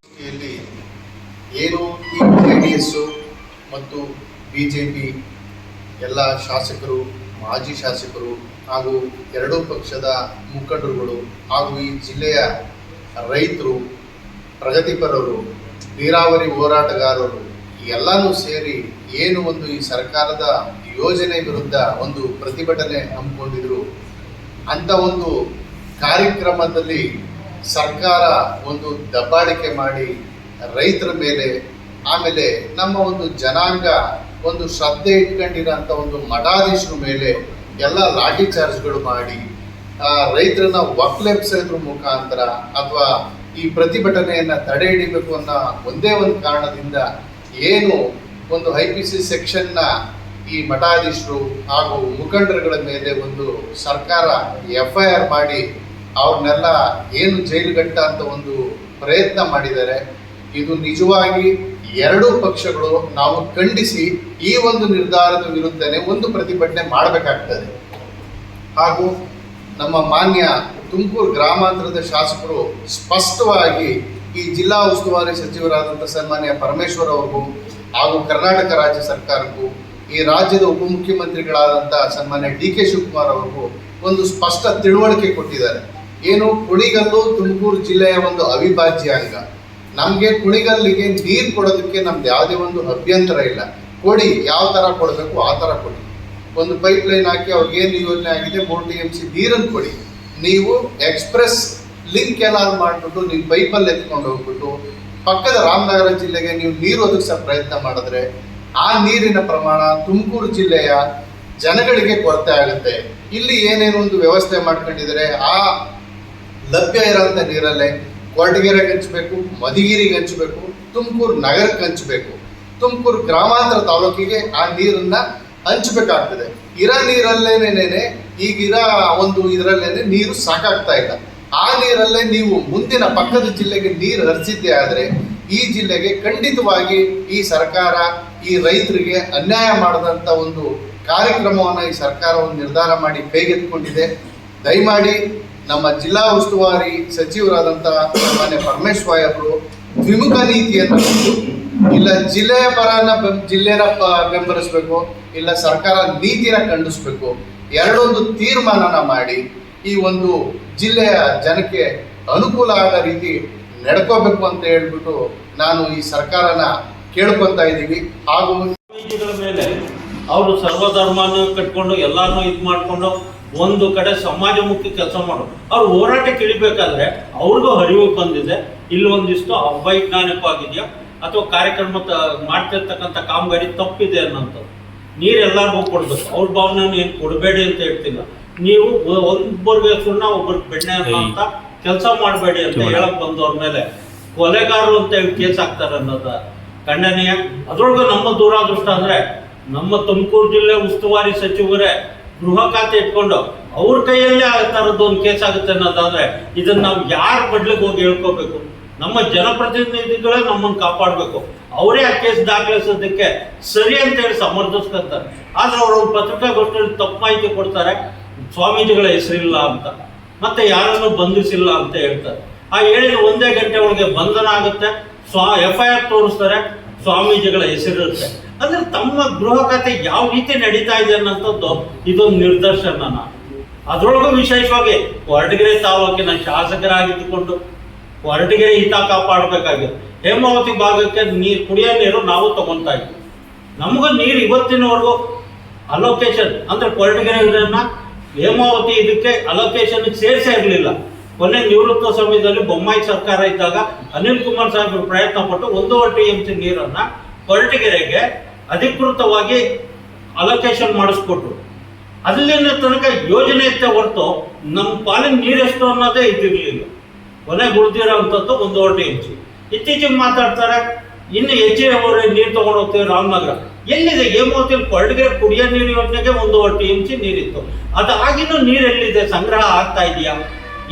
ಏನು ಈ ಜೆ ಡಿ ಎಸ್ಸು ಮತ್ತು ಬಿ ಜೆ ಪಿ ಎಲ್ಲ ಶಾಸಕರು, ಮಾಜಿ ಶಾಸಕರು ಹಾಗೂ ಎರಡೂ ಪಕ್ಷದ ಮುಖಂಡರುಗಳು ಹಾಗೂ ಈ ಜಿಲ್ಲೆಯ ರೈತರು, ಪ್ರಗತಿಪರರು, ನೀರಾವರಿ ಹೋರಾಟಗಾರರು ಎಲ್ಲನೂ ಸೇರಿ ಏನು ಒಂದು ಈ ಸರ್ಕಾರದ ಯೋಜನೆ ವಿರುದ್ಧ ಒಂದು ಪ್ರತಿಭಟನೆ ಹಮ್ಮಿಕೊಂಡಿದ್ರು. ಅಂತ ಒಂದು ಕಾರ್ಯಕ್ರಮದಲ್ಲಿ ಸರ್ಕಾರ ಒಂದು ದಬ್ಬಾಳಿಕೆ ಮಾಡಿ ರೈತರ ಮೇಲೆ, ಆಮೇಲೆ ನಮ್ಮ ಒಂದು ಜನಾಂಗ ಒಂದು ಶ್ರದ್ಧೆ ಇಟ್ಕೊಂಡಿರೋಂಥ ಒಂದು ಮಠಾಧೀಶರ ಮೇಲೆ ಎಲ್ಲ ಲಾಠಿ ಚಾರ್ಜ್ಗಳು ಮಾಡಿ ರೈತರನ್ನ ಒಕ್ಲೆಬ್ಸೋದ್ರ ಮುಖಾಂತರ ಅಥವಾ ಈ ಪ್ರತಿಭಟನೆಯನ್ನ ತಡೆ ಹಿಡಿಬೇಕು ಅನ್ನೋ ಒಂದೇ ಒಂದು ಕಾರಣದಿಂದ ಏನು ಒಂದು ಐ ಪಿ ಸಿ ಸೆಕ್ಷನ್ನ ಈ ಮಠಾಧೀಶರು ಹಾಗೂ ಮುಖಂಡರುಗಳ ಮೇಲೆ ಒಂದು ಸರ್ಕಾರ ಎಫ್ ಐ ಆರ್ ಮಾಡಿ ಅವ್ರನ್ನೆಲ್ಲ ಏನು ಜೈಲುಗಟ್ಟ ಅಂತ ಒಂದು ಪ್ರಯತ್ನ ಮಾಡಿದ್ದಾರೆ. ಇದು ನಿಜವಾಗಿ ಎರಡೂ ಪಕ್ಷಗಳು ನಾವು ಖಂಡಿಸಿ ಈ ಒಂದು ನಿರ್ಧಾರದ ವಿರುದ್ಧನೆ ಒಂದು ಪ್ರತಿಭಟನೆ ಮಾಡಬೇಕಾಗ್ತದೆ. ಹಾಗೂ ನಮ್ಮ ಮಾನ್ಯ ತುಮಕೂರು ಗ್ರಾಮಾಂತರದ ಶಾಸಕರು ಸ್ಪಷ್ಟವಾಗಿ ಈ ಜಿಲ್ಲಾ ಉಸ್ತುವಾರಿ ಸಚಿವರಾದಂಥ ಸನ್ಮಾನ್ಯ ಪರಮೇಶ್ವರ್ ಅವರಿಗೂ ಹಾಗೂ ಕರ್ನಾಟಕ ರಾಜ್ಯ ಸರ್ಕಾರಕ್ಕೂ ಈ ರಾಜ್ಯದ ಉಪಮುಖ್ಯಮಂತ್ರಿಗಳಾದಂಥ ಸನ್ಮಾನ್ಯ ಡಿ ಕೆ ಶಿವಕುಮಾರ್ ಅವರು ಒಂದು ಸ್ಪಷ್ಟ ತಿಳುವಳಿಕೆ ಕೊಟ್ಟಿದ್ದಾರೆ. ಏನು ಕುಣಿಗಲ್ಲು ತುಮಕೂರು ಜಿಲ್ಲೆಯ ಒಂದು ಅವಿಭಾಜ್ಯ ಅಂಗ. ನಮಗೆ ಕುಣಿಗಲ್ಲಿಗೆ ನೀರು ಕೊಡೋದಕ್ಕೆ ನಮ್ದು ಯಾವುದೇ ಒಂದು ಅಭ್ಯಂತರ ಇಲ್ಲ. ಕೊಡಿ, ಯಾವ ಥರ ಕೊಡಬೇಕು ಆ ಥರ ಕೊಡಿ. ಒಂದು ಪೈಪ್ ಲೈನ್ ಹಾಕಿ ಅವ್ರಿಗೆ ಏನು ಯೋಜನೆ ಆಗಿದೆ, ಮೂರು ಟಿ ಎಂ ಸಿ ನೀರನ್ನು ಕೊಡಿ. ನೀವು ಎಕ್ಸ್ಪ್ರೆಸ್ ಲಿಂಕ್ ಏನಾದ್ರು ಮಾಡಿಬಿಟ್ಟು ನೀವು ಪೈಪಲ್ಲಿ ಎತ್ಕೊಂಡು ಹೋಗ್ಬಿಟ್ಟು ಪಕ್ಕದ ರಾಮನಗರ ಜಿಲ್ಲೆಗೆ ನೀವು ನೀರು ಒದಗಿಸೋ ಪ್ರಯತ್ನ ಮಾಡಿದ್ರೆ ಆ ನೀರಿನ ಪ್ರಮಾಣ ತುಮಕೂರು ಜಿಲ್ಲೆಯ ಜನಗಳಿಗೆ ಕೊರತೆ ಆಗುತ್ತೆ. ಇಲ್ಲಿ ಏನೇನು ಒಂದು ವ್ಯವಸ್ಥೆ ಮಾಡ್ಕೊಂಡಿದ್ದಾರೆ, ಆ ಲಭ್ಯ ಇರೋಂಥ ನೀರಲ್ಲೇ ಕೊರಟಗೆರೆಗೆ ಹಂಚಬೇಕು, ಮಧುಗಿರಿಗೆ ಹಂಚಬೇಕು, ತುಮಕೂರು ನಗರಕ್ಕೆ ಹಂಚಬೇಕು. ತುಮಕೂರು ಗ್ರಾಮಾಂತರ ತಾಲೂಕಿಗೆ ಆ ನೀರನ್ನ ಹಂಚಬೇಕಾಗ್ತದೆ. ಇರೋ ನೀರಲ್ಲೇನೇನೆ, ಈಗಿರ ಒಂದು ಇದರಲ್ಲೇನೆ ನೀರು ಸಾಕಾಗ್ತಾ ಇಲ್ಲ. ಆ ನೀರಲ್ಲೇ ನೀವು ಮುಂದಿನ ಪಕ್ಕದ ಜಿಲ್ಲೆಗೆ ನೀರು ಹರಿಸಿದ್ದೆ ಆದರೆ ಈ ಜಿಲ್ಲೆಗೆ ಖಂಡಿತವಾಗಿ ಈ ಸರ್ಕಾರ, ಈ ರೈತರಿಗೆ ಅನ್ಯಾಯ ಮಾಡದಂತ ಒಂದು ಕಾರ್ಯಕ್ರಮವನ್ನು ಈ ಸರ್ಕಾರ ಒಂದು ನಿರ್ಧಾರ ಮಾಡಿ ಕೈಗೆತ್ತಿಕೊಂಡಿದೆ. ದಯಮಾಡಿ ನಮ್ಮ ಜಿಲ್ಲಾ ಉಸ್ತುವಾರಿ ಸಚಿವರಾದಂತಹ ಮಾನ್ಯ ಪರಮೇಶ್ವರ್ ಅವರು ದ್ವಿಮುಖ ನೀತಿಯನ್ನು ಇಲ್ಲ ಜಿಲ್ಲೆಯ ಪರನ ಜಿಲ್ಲೆನ ಬೆಂಬಲಿಸ್ಬೇಕು, ಇಲ್ಲ ಸರ್ಕಾರ ನೀತಿನ ಖಂಡಿಸ್ಬೇಕು, ಎರಡೊಂದು ತೀರ್ಮಾನನ ಮಾಡಿ ಈ ಒಂದು ಜಿಲ್ಲೆಯ ಜನಕ್ಕೆ ಅನುಕೂಲ ಆಗೋ ರೀತಿ ನಡ್ಕೋಬೇಕು ಅಂತ ಹೇಳ್ಬಿಟ್ಟು ನಾನು ಈ ಸರ್ಕಾರನ ಕೇಳ್ಕೊತಾ ಇದ್ದೀವಿ. ಹಾಗೂ ಸ್ವಾಮೀಜಿಗಳ ಮೇಲೆ ಅವರು ಸರ್ವಧರ್ಮನ ಕಟ್ಕೊಂಡು ಎಲ್ಲಾನು ಇದು ಮಾಡ್ಕೊಂಡು ಒಂದು ಕಡೆ ಸಮಾಜಮುಖಿ ಕೆಲಸ ಮಾಡು. ಅವ್ರು ಹೋರಾಟಕ್ಕೆ ಇಳಿಬೇಕಾದ್ರೆ ಅವ್ರಿಗೂ ಅರಿವು ಬಂದಿದೆ. ಇಲ್ಲಿ ಒಂದಿಷ್ಟು ಅವೈಜ್ಞಾನಿಕವಾಗಿದೆಯಾ? ಅಥವಾ ಕಾರ್ಯಕ್ರಮ ಮಾಡ್ತಿರ್ತಕ್ಕಂಥ ಕಾಮಗಾರಿ ತಪ್ಪಿದೆ ಅನ್ನೋಂಥದ್ದು. ನೀರೆಲ್ಲರಿಗೂ ಕೊಡಬೇಕು. ಕೊಡ್ಬೇಕು ಅವ್ರ ಭಾವನೆ ಏನು ಕೊಡಬೇಡಿ ಅಂತ ಹೇಳ್ತಿಲ್ಲ. ನೀವು ಒಬ್ಬರಿಗೆ ಸುಣ್ಣ ಒಬ್ಬರಿಗೆ ಬೆಣ್ಣೆ ಅಂತ ಕೆಲಸ ಮಾಡಬೇಡಿ ಅಂತ ಹೇಳಕ್ ಬಂದವ್ರ ಮೇಲೆ ಕೊಲೆಗಾರರು ಅಂತ ಹೇಳಿ ಕೇಸ್ ಹಾಕ್ತಾರೆ ಅನ್ನೋದ ಖಂಡನೀಯ. ಅದ್ರೊಳಗೆ ನಮ್ಮ ದೂರಾದೃಷ್ಟ ಅಂದ್ರೆ ನಮ್ಮ ತುಮಕೂರು ಜಿಲ್ಲೆ ಉಸ್ತುವಾರಿ ಸಚಿವರೇ ಗೃಹ ಖಾತೆ ಇಟ್ಕೊಂಡು ಅವ್ರ ಕೈಯಲ್ಲೇ ಆ ಥರದ್ದು ಒಂದು ಕೇಸ್ ಆಗುತ್ತೆ ಅನ್ನೋದಾದ್ರೆ ಇದನ್ನ ನಾವು ಯಾರ ಬಡ್ಲಿಗೆ ಹೋಗಿ ಹೇಳ್ಕೋಬೇಕು? ನಮ್ಮ ಜನಪ್ರತಿನಿಧಿಗಳೇ ನಮ್ಮನ್ನು ಕಾಪಾಡಬೇಕು. ಅವರೇ ಆ ಕೇಸ್ ದಾಖಲಿಸೋದಕ್ಕೆ ಸರಿ ಅಂತ ಹೇಳಿ ಸಮರ್ಥಿಸ್ಕೊಂತಾರೆ. ಆದ್ರೆ ಅವರು ಪತ್ರಿಕಾಗೋಷ್ಠಿಯಲ್ಲಿ ತಪ್ಪು ಮಾಹಿತಿ ಕೊಡ್ತಾರೆ. ಸ್ವಾಮೀಜಿಗಳ ಹೆಸರಿಲ್ಲ ಅಂತ. ಮತ್ತೆ ಯಾರನ್ನು ಬಂಧಿಸಿಲ್ಲ ಅಂತ ಹೇಳ್ತಾರೆ. ಆ ಹೇಳಿದ ಒಂದೇ ಗಂಟೆ ಒಳಗೆ ಬಂಧನ ಆಗುತ್ತೆ. ಸ್ವಾ ಎಫ್ ಐ ಆರ್ ತೋರಿಸ್ತಾರೆ, ಸ್ವಾಮೀಜಿಗಳ ಹೆಸರಿರುತ್ತೆ. ಅಂದ್ರೆ ತಮ್ಮ ಗೃಹ ಖಾತೆ ಯಾವ ರೀತಿ ನಡೀತಾ ಇದೆ ಅನ್ನೋಂಥದ್ದು ಇದೊಂದು ನಿದರ್ಶನ ಅದರೊಳಗೂ ವಿಶೇಷವಾಗಿ ಕೊರಟಗೆರೆ ತಾಲೂಕಿನ ಶಾಸಕರಾಗಿದ್ದುಕೊಂಡು ಕೊರಟಗೆರೆ ಹಿತ ಕಾಪಾಡಬೇಕಾಗಿದೆ ಹೇಮಾವತಿ ಭಾಗಕ್ಕೆ ನೀರು, ಕುಡಿಯೋ ನೀರು ನಾವು ತಗೊಂತಾ ಇದ್ವಿ. ನಮಗೂ ನೀರು ಇವತ್ತಿನವರೆಗೂ ಅಲೋಕೇಶನ್ ಅಂದ್ರೆ ಕೊರಟಗೆರೆ ಹೇಮಾವತಿ ಇದಕ್ಕೆ ಅಲೋಕೇಶನ್ ಸೇರಿಸೇ ಇರಲಿಲ್ಲ. ಕೊನೆ ನಿವೃತ್ತ ಸಮಯದಲ್ಲಿ ಬೊಮ್ಮಾಯಿ ಸರ್ಕಾರ ಇದ್ದಾಗ ಅನಿಲ್ ಕುಮಾರ್ ಸಾಹೇಬ್ರು ಪ್ರಯತ್ನ ಪಟ್ಟು ಒಂದೂವರೆ ಟಿ ಎಂ ಸಿ ನೀರನ್ನ ಕೊರಟಗೆರೆಗೆ ಅಧಿಕೃತವಾಗಿ ಅಲೋಕೇಶನ್ ಮಾಡಿಸ್ಕೊಟ್ರು. ಅಲ್ಲಿನ ತನಕ ಯೋಜನೆ ಇತ್ತೆ ಹೊರತು ನಮ್ಮ ಪಾಲಿನ ನೀರೆಷ್ಟು ಅನ್ನೋದೇ ಇದ್ದಿರಲಿಲ್ಲ ಕೊನೆಗೆ ಉಳಿದಿರೋಂಥದ್ದು ಒಂದೂವರೆ ಟಿ ಎಂ ಸಿ ಇತ್ತೀಚೆಗೆ ಮಾತಾಡ್ತಾರೆ, ಇನ್ನು ಹೆಚ್ಚಿನವರೆ ನೀರು ತಗೊಂಡು ಹೋಗ್ತೀವಿ ರಾಮನಗರ. ಎಲ್ಲಿದೆ? ಹೇಮಾವತಿಯಲ್ಲಿ ಕೊರಟಗೆರೆ ಕುಡಿಯೋ ನೀರು ಯೋಜನೆಗೆ ಒಂದೂವರೆ ಟಿ ಇಂಚಿ ಸಿ ನೀರಿತ್ತು. ಅದಾಗಿನೂ ನೀರು ಎಲ್ಲಿದೆ ಸಂಗ್ರಹ ಆಗ್ತಾ ಇದೆಯಾ?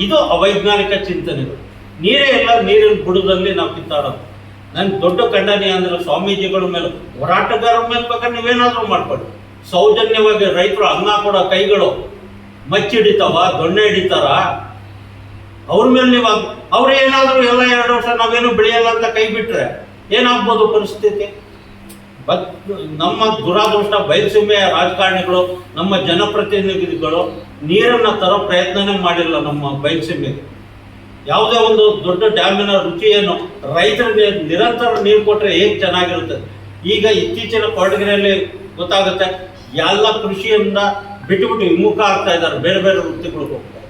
ಇದು ಅವೈಜ್ಞಾನಿಕ ಚಿಂತನೆಗಳು ನೀರೇ ಎಲ್ಲ ನೀರಿನ ಬುಡದಲ್ಲಿ ನಾವು ಕಿತ್ತಾಡೋದು. ನನ್ನ ದೊಡ್ಡ ಖಂಡನೆ ಅಂದ್ರೆ ಸ್ವಾಮೀಜಿಗಳ ಮೇಲೆ ಹೋರಾಟಗಾರರ ಮೇಲೆ ಬೇಕಾದ್ರೆ ನೀವೇನಾದ್ರೂ ಮಾಡ್ಕೊಳ್ಳಿ. ಸೌಜನ್ಯವಾಗಿ ರೈತರು ಅನ್ನ ಕೊಡೋ ಕೈಗಳು ಮಚ್ಚಿಡಿತಾವ, ದೊಣ್ಣೆ ಹಿಡಿತಾರ? ಅವ್ರ ಮೇಲೆ ನೀವು ಅವ್ರು ಏನಾದರೂ ಎಲ್ಲ ಎರಡು ವರ್ಷ ನಾವೇನು ಬೆಳೆಯಲ್ಲ ಅಂತ ಕೈ ಬಿಟ್ರೆ ಏನಾಗ್ಬೋದು ಪರಿಸ್ಥಿತಿ? ಬಟ್ ನಮ್ಮ ದುರಾದೃಷ್ಟ ಬಯಸುಮೆ ರಾಜಕಾರಣಿಗಳು, ನಮ್ಮ ಜನಪ್ರತಿನಿಧಿಗಳು ನೀರನ್ನ ತರೋ ಪ್ರಯತ್ನನೇ ಮಾಡಿಲ್ಲ ನಮ್ಮ ಬಯಲುಸೀಮೆಗೆ ಯಾವುದೇ ಒಂದು ದೊಡ್ಡ ಡ್ಯಾಮಿನ ರುಚಿಯನ್ನು ರೈತರಿಗೆ ನಿರಂತರ ನೀರು ಕೊಟ್ಟರೆ ಹೇಗೆ ಚೆನ್ನಾಗಿರುತ್ತೆ? ಈಗ ಇತ್ತೀಚಿನ ಕೊರಟಗೆರೆಯಲ್ಲಿ ಗೊತ್ತಾಗುತ್ತೆ, ಎಲ್ಲ ಕೃಷಿಯಿಂದ ಬಿಟ್ಟುಬಿಟ್ಟು ವಿಮುಖ ಆಗ್ತಾ ಇದ್ದಾರೆ, ಬೇರೆ ಬೇರೆ ವೃತ್ತಿಗಳಿಗೆ ಹೋಗ್ತಾರೆ.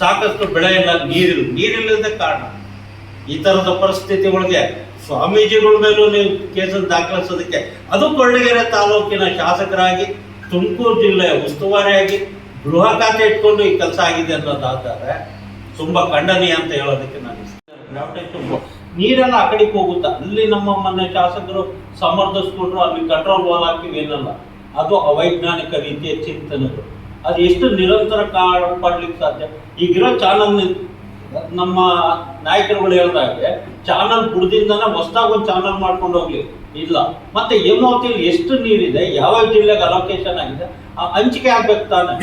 ಸಾಕಷ್ಟು ಬೆಳೆ ಇಲ್ಲ ನೀರಿಲ್ಲ, ನೀರಿಲ್ಲದ ಕಾರಣ. ಈ ತರದ ಪರಿಸ್ಥಿತಿಗಳಿಗೆ ಸ್ವಾಮೀಜಿಗಳ ಮೇಲೂ ನೀವು ಕೇಸನ್ನು ದಾಖಲಿಸೋದಕ್ಕೆ ಅದು ಕೊರಟಗೆರೆ ತಾಲೂಕಿನ ಶಾಸಕರಾಗಿ, ತುಮಕೂರು ಜಿಲ್ಲೆಯ ಉಸ್ತುವಾರಿಯಾಗಿ ಗೃಹ ಖಾತೆ ಇಟ್ಕೊಂಡು ಈ ಕೆಲಸ ಆಗಿದೆ ಅನ್ನೋದಾದರೆ ತುಂಬಾ ಖಂಡನೀಯ ಅಂತ ಹೇಳೋದಕ್ಕೆ ನಾನು ತುಂಬ. ನೀರೆಲ್ಲ ಆ ಕಡೆಗೆ ಹೋಗುತ್ತಾ? ಅಲ್ಲಿ ನಮ್ಮ ಮನೆ ಶಾಸಕರು ಸಮರ್ಥಿಸ್ಕೊಂಡ್ರು, ಅಲ್ಲಿ ಕಂಟ್ರೋಲ್ ವಾಲ್ ಹಾಕಿವಿ ಏನಲ್ಲ. ಅದು ಅವೈಜ್ಞಾನಿಕ ರೀತಿಯ ಚಿಂತನೆಗಳು. ಅದು ಎಷ್ಟು ನಿರಂತರ ಕಾಪಾಡ್ಲಿಕ್ಕೆ ಸಾಧ್ಯ? ಈಗಿರೋ ಚಾನಲ್ ನಮ್ಮ ನಾಯಕರುಗಳು ಹೇಳ್ದಾಗೆ ಚಾನಲ್ ಬುಡದಿಂದನೇ ಹೊಸದಾಗಿ ಒಂದು ಚಾನಲ್ ಮಾಡ್ಕೊಂಡು ಹೋಗ್ಲಿ. ಇಲ್ಲ. ಮತ್ತೆ ಹೇಮಾವತಿಯಲ್ಲಿ ಎಷ್ಟು ನೀರಿದೆ, ಯಾವ ಜಿಲ್ಲೆಗೆ ಅಲೋಕೇಶನ್ ಆಗಿದೆ, ಆ ಹಂಚಿಕೆ ಆಗ್ಬೇಕು ತಾನೆ.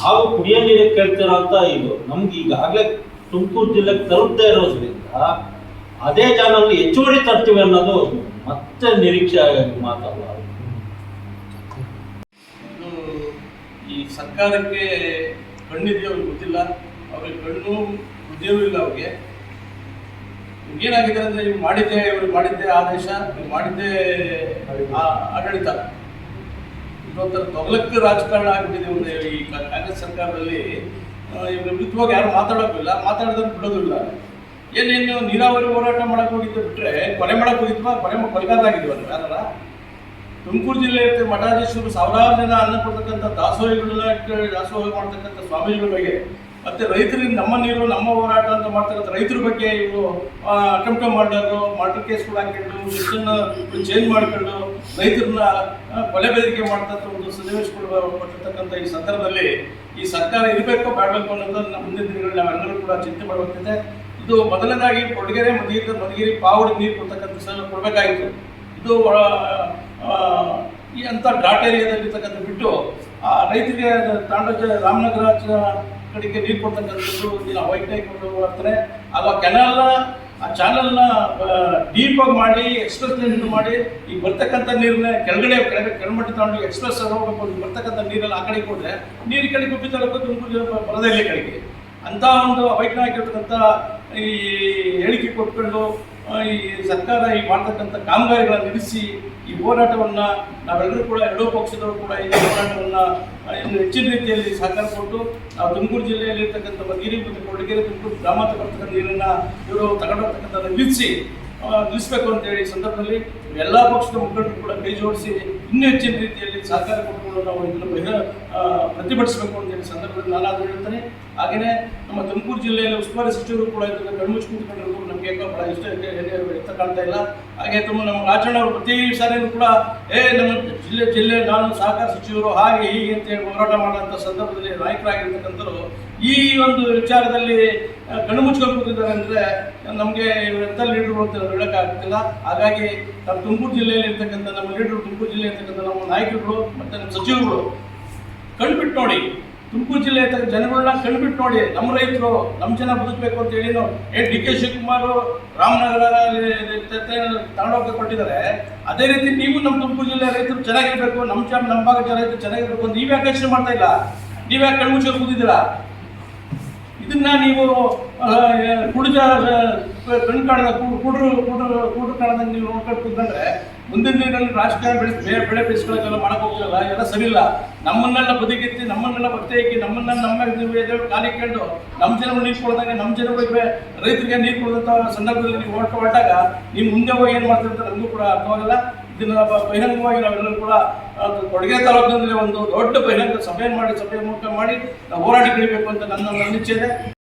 ಹಾಗೂ ಕುಡಿಯೋ ನೀರಿಗೆ ಕೇಳ್ತಿರೋಂಥ ಇದು. ನಮ್ಗೆ ಈಗಾಗಲೇ ತುಮಕೂರು ಜಿಲ್ಲೆಗೆ ತಲುಪದೇ ಇರೋದ್ರಿಂದ ಅದೇ ಚಾನಲ್ ಹೆಚ್ಚುವರಿ ತರ್ತೀವಿ ಅನ್ನೋದು ಮತ್ತೆ ನಿರೀಕ್ಷೆ ಮಾತಲ್ಲ ಈ ಸರ್ಕಾರಕ್ಕೆ ಕಣ್ಣಿದೆಯೋ ಗೊತ್ತಿಲ್ಲ. ಅವ್ರಿಗೆ ಕಣ್ಣು ಬುದ್ಧಿಯೂ ಇಲ್ಲ ಅವ್ರಿಗೆ. ಏನಾಗಿದೆ ಅಂದ್ರೆ ಇವ್ರು ಮಾಡಿದ್ದೆ ಇವ್ರು ಮಾಡಿದ್ದೆ ಆದೇಶ, ಇವ್ರು ಮಾಡಿದ್ದೆ ಆಡಳಿತ. ಇನ್ನೊಂಥರ ತೊಗಲಕ್ಕೆ ರಾಜಕಾರಣ ಆಗ್ಬಿಟ್ಟಿದೆ ಒಂದು ಈ ಕಾಂಗ್ರೆಸ್ ಸರ್ಕಾರದಲ್ಲಿ. ಇವ್ರು ವಿರುದ್ಧವಾಗಿ ಯಾರು ಮಾತಾಡೋಕ್ಕಿಲ್ಲ ಮಾತಾಡೋದನ್ನು ಬಿಡೋದಿಲ್ಲ ಏನೇನು ನೀರಾವರಿ ಹೋರಾಟ ಮಾಡಕ್ ಹೋಗಿದ್ದು ಬಿಟ್ಟರೆ ಕೊಲೆ ಮಾಡಕ್ ಹೋಗಿದ್ವಾ ಕೊನೆ ಕೊಲೆಗಾರರಾಗಿದ್ವ ನಾವು? ಯಾರ ತುಮಕೂರು ಜಿಲ್ಲೆ ಮಠಾಧೀಶರು ಸಾವಿರಾರು ಜನ ಅನ್ನ ಕೊಡ್ತಕ್ಕಂಥ ದಾಸೋಹಿಗಳನ್ನ ದಾಸೋಹ ಮಾಡ್ತಕ್ಕಂಥ ಸ್ವಾಮೀಜಿಗಳ ಬಗ್ಗೆ. ಮತ್ತೆ ರೈತರಿಗೆ ನಮ್ಮ ನೀರು, ನಮ್ಮ ಹೋರಾಟ ಅಂತ ಮಾಡ್ತಕ್ಕಂಥ ರೈತರ ಬಗ್ಗೆ ಇವರು ಅಟೆಂಪ್ಟ್ ಮಾಡೋರು ಮರ್ಡರ್ ಕೇಸ್ಗಳು ಹಾಕೊಂಡು ಶಿಕ್ಷಣ ಚೇಂಜ್ ಮಾಡಿಕೊಂಡು ರೈತರನ್ನ ಕೊಲೆ ಬೆದರಿಕೆ ಮಾಡ್ತಕ್ಕಂಥ ಒಂದು ಸನ್ನಿವೇಶಗಳು ಪಟ್ಟಿರ್ತಕ್ಕಂಥ ಈ ಸಂದರ್ಭದಲ್ಲಿ ಈ ಸರ್ಕಾರ ಇರಬೇಕು ಅನ್ನೋದು ನಮ್ಮ ಮುಂದಿನ ದಿನಗಳಲ್ಲಿ ನಾವೆಲ್ಲರೂ ಕೂಡ ಚಿಂತೆ ಮಾಡಬೇಕಿದೆ. ಇದು ಮೊದಲನೇದಾಗಿ ಕೊಡಗೆರೆ, ಮಧುಗಿರಿ ಮಧುಗಿರಿ ಪಾವಡಿ ನೀರು ಕೊಡ್ತಕ್ಕಂಥ ಸಲ ಕೊಡಬೇಕಾಗಿತ್ತು. ಇದು ಈ ಅಂಥ ಘಾಟ್ ಏರಿಯಾದಲ್ಲಿರ್ತಕ್ಕಂಥ ಬಿಟ್ಟು, ಆ, ರೈತರಿಗೆ ತಾಂಡೋಜ ರಾಮನಗರ ಕಡೆಗೆ ನೀರು ಕೊಡ್ತಕ್ಕಂಥದ್ದು ಇಲ್ಲಿ ಅವೈಜ್ಞಾನಿಕ ಮಾಡ್ತಾರೆ ಆಗ ಕೆನಾಲ್ನ, ಆ ಚಾನಲ್ನ ಆಗಿ ಮಾಡಿ ಎಕ್ಸ್ಪ್ರೆಸ್ ಲೈನ್ ಮಾಡಿ ಈಗ ಬರ್ತಕ್ಕಂಥ ನೀರನ್ನ ಕೆಳಗಡೆ ಕೆಳಗಡೆ, ಕೆಳಮಟ್ಟ ತಗೊಂಡು ಎಕ್ಸ್ಪ್ರೆಸ್ ಹೋಗಬೇಕು ಬರ್ತಕ್ಕಂಥ ನೀರೆಲ್ಲ ಆ ಕಡೆ ಕೊಟ್ಟರೆ ನೀರು ಕಡೆ ಗುಬ್ಬಿ ತರಬೇಕು ತುಮಕೂರು ಬರೋದೇ ಕಡೆಗೆ. ಅಂತ ಒಂದು ಅವೈಜ್ಞಾನಿಕ ಈ ಹೇಳಿಕೆ ಕೊಟ್ಕೊಂಡು ಈ ಸರ್ಕಾರ ಈ ಮಾಡ್ತಕ್ಕಂಥ ಕಾಮಗಾರಿಗಳನ್ನು ನಿಲ್ಲಿಸಿ, ಈ ಹೋರಾಟವನ್ನ ನಾವೆಲ್ಲರೂ ಕೂಡ ಎರಡೂ ಪಕ್ಷದವರು ಕೂಡ ಈ ಹೋರಾಟವನ್ನ ಇನ್ನು ಹೆಚ್ಚಿನ ರೀತಿಯಲ್ಲಿ ಸಹಕಾರ ಕೊಟ್ಟು, ನಾವು ತುಮಕೂರು ಜಿಲ್ಲೆಯಲ್ಲಿ ಇರ್ತಕ್ಕಂಥ ಮಧುಗಿರಿ ಮತ್ತು ಕೊಡಗೇರಿ, ತುಮಕೂರು ಗ್ರಾಮಾಂತರ ಬರ್ತಕ್ಕಂಥ ನೀರನ್ನ ಇವರು ತಗೊಂಡಿರ್ತಕ್ಕಂಥ ನಿಲ್ಲಿಸಿ ನಿಲ್ಲಿಸಬೇಕು ಅಂತೇಳಿ ಸಂದರ್ಭದಲ್ಲಿ ಎಲ್ಲ ಪಕ್ಷದ ಮುಖಂಡರು ಕೂಡ ಕೈ ಜೋಡಿಸಿ ಇನ್ನೂ ಹೆಚ್ಚಿನ ರೀತಿಯಲ್ಲಿ ಸಹಕಾರ ಕೊಟ್ಟುಕೊಂಡು ನಾವು ಇದನ್ನು ಬಹಿರ ಪ್ರತಿಭಟಿಸಬೇಕು ಅಂತೇಳಿ ಸಂದರ್ಭದಲ್ಲಿ ನಾನಾದರೂ ಹೇಳ್ತೇನೆ. ಹಾಗೆಯೇ ನಮ್ಮ ತುಮಕೂರು ಜಿಲ್ಲೆಯಲ್ಲಿ ಉಸ್ತುವಾರಿ ಸಚಿವರು ಕೂಡ ಇದನ್ನು ಕಣ್ಮುಚ್ಚಿ ನಮಗೆ ಬಹಳ ಇಷ್ಟ ವ್ಯಕ್ತ ಕಾಣ್ತಾ ಇಲ್ಲ. ಹಾಗೆ ತುಂಬ ನಮ್ಮ ರಾಜಣ್ಣ ಅವರು ಪ್ರತಿ ಸಾರಿಯೂ ಕೂಡ, ಏ, ನಮ್ಮ ಜಿಲ್ಲೆ ಜಿಲ್ಲೆ, ನಾನು ಸಹಕಾರ ಸಚಿವರು, ಹಾಗೆ, ಹೀಗೆ ಅಂತ ಹೇಳಿ ಹೋರಾಟ ಮಾಡುವಂಥ ಸಂದರ್ಭದಲ್ಲಿ ನಾಯಕರಾಗಿರ್ತಕ್ಕಂಥವ್ರು, ಈ ಒಂದು ವಿಚಾರದಲ್ಲಿ ಕಣ್ಣು ಮುಚ್ಕೊಂಡು ಕೂತಿದ್ದಾರೆ ಅಂದರೆ ನಮಗೆ ಇವರೆಂಥ ಲೀಡರ್ಗಳು ಅಂತ ಹೇಳೋಕ್ಕಾಗ್ತಿಲ್ಲ. ಹಾಗಾಗಿ ನಮ್ಮ ತುಮಕೂರು ಜಿಲ್ಲೆಯಲ್ಲಿ ಇರ್ತಕ್ಕಂಥ ನಮ್ಮ ಲೀಡರ್ ತುಮಕೂರು ಜಿಲ್ಲೆ ಇರ್ತಕ್ಕಂಥ ನಮ್ಮ ನಾಯಕರುಗಳು ಮತ್ತು ನಮ್ಮ ಸಚಿವರುಗಳು ಕಣ್ಬಿಟ್ಟು ನೋಡಿ, ತುಮಕೂರು ಜಿಲ್ಲೆ ಜನಗಳನ್ನ ಕಣ್ಬಿಟ್ಟು ನೋಡಿ, ನಮ್ಮ ರೈತರು, ನಮ್ಮ ಜನ ಬದುಕಬೇಕು ಅಂತ ಹೇಳಿ ಏ ಡಿ ಕೆ ಶಿವಕುಮಾರ್ ರಾಮನಗರ ತಗೊಂಡೋಗಿ ಕೊಟ್ಟಿದ್ದಾರೆ. ಅದೇ ರೀತಿ ನೀವು ನಮ್ಮ ತುಮಕೂರು ಜಿಲ್ಲೆ ರೈತರು ಚೆನ್ನಾಗಿರ್ಬೇಕು, ನಮ್ಮ ನಮ್ಮ ಭಾಗದ ರೈತರು ಚೆನ್ನಾಗಿರ್ಬೇಕು ಅಂತ ನೀವ್ಯಾಕೆ ಯೋಚನೆ ಮಾಡ್ತಾ ಇಲ್ಲ. ನೀವ್ಯಾಕೆ ಕಣ್ಮುಚ್ಚೋದು ಕೂತಿದ್ದೀರಾ? ಇದನ್ನ ನೀವು ಕುಡಿದ ಕಣ್ ಕಾಣದ ಕುಡ್ರು ಕುಡ್ರು ಕುಡ್ರು ಕಾಣದಂಗೆ ನೀವು ನೋಡ್ಕೊಂಡು ಕೂತ್ಕೊಂಡ್ರೆ ಮುಂದಿನ ದಿನಗಳಲ್ಲಿ ರಾಜಕಾರಣ ಬೆಳೆ ಬೇರೆ ಬೆಳೆ ಬೆಳೆಸ್ಕೊಳ್ಳೋಕೆಲ್ಲ ಮಾಡೋಕೆ ಎಲ್ಲ ಸರಿಯಿಲ್ಲ. ನಮ್ಮನ್ನೆಲ್ಲ ಬದಿಗೆತ್ತಿ ನಮ್ಮನ್ನೆಲ್ಲ ಇಕ್ಕಿ ನಮ್ಮನ್ನ ನಮ್ಮ ಎದುರು ಕಾಲಿ ಕೇಳು ನಮ್ಮ ಜನಗಳು ನೀರು ಕೊಡ್ದಂಗೆ ನಮ್ಮ ಜನಗಳಿಗೆ ರೈತರಿಗೆ ನೀರು ಕೊಡದಂಥ ಸಂದರ್ಭದಲ್ಲಿ ನೀವು ಹೊರಟು ಹೊರಟಾಗ, ನೀವು ಮುಂದೆ ಹೋಗಿ ಏನು ಮಾಡ್ತೀರಿ ಅಂತ ನಮಗೂ ಕೂಡ ಅರ್ಥವಾಗಲ್ಲ ಇದನ್ನ ಬಹಿರಂಗವಾಗಿ ನಾವೆಲ್ಲರೂ ಕೂಡ ಆ, ಕೊಡಗೆ ತಾಲೂಕಿನಲ್ಲಿ ಒಂದು ದೊಡ್ಡ ಬಹಿರಂಗ ಸಭೆ ಮಾಡಿ ಸಭೆ ಮೂಲಕ ಮಾಡಿ ನಾವು ಹೋರಾಟ ಕಳಿಬೇಕು ಅಂತ ನನ್ನ ನನ್ನ ಇದೆ.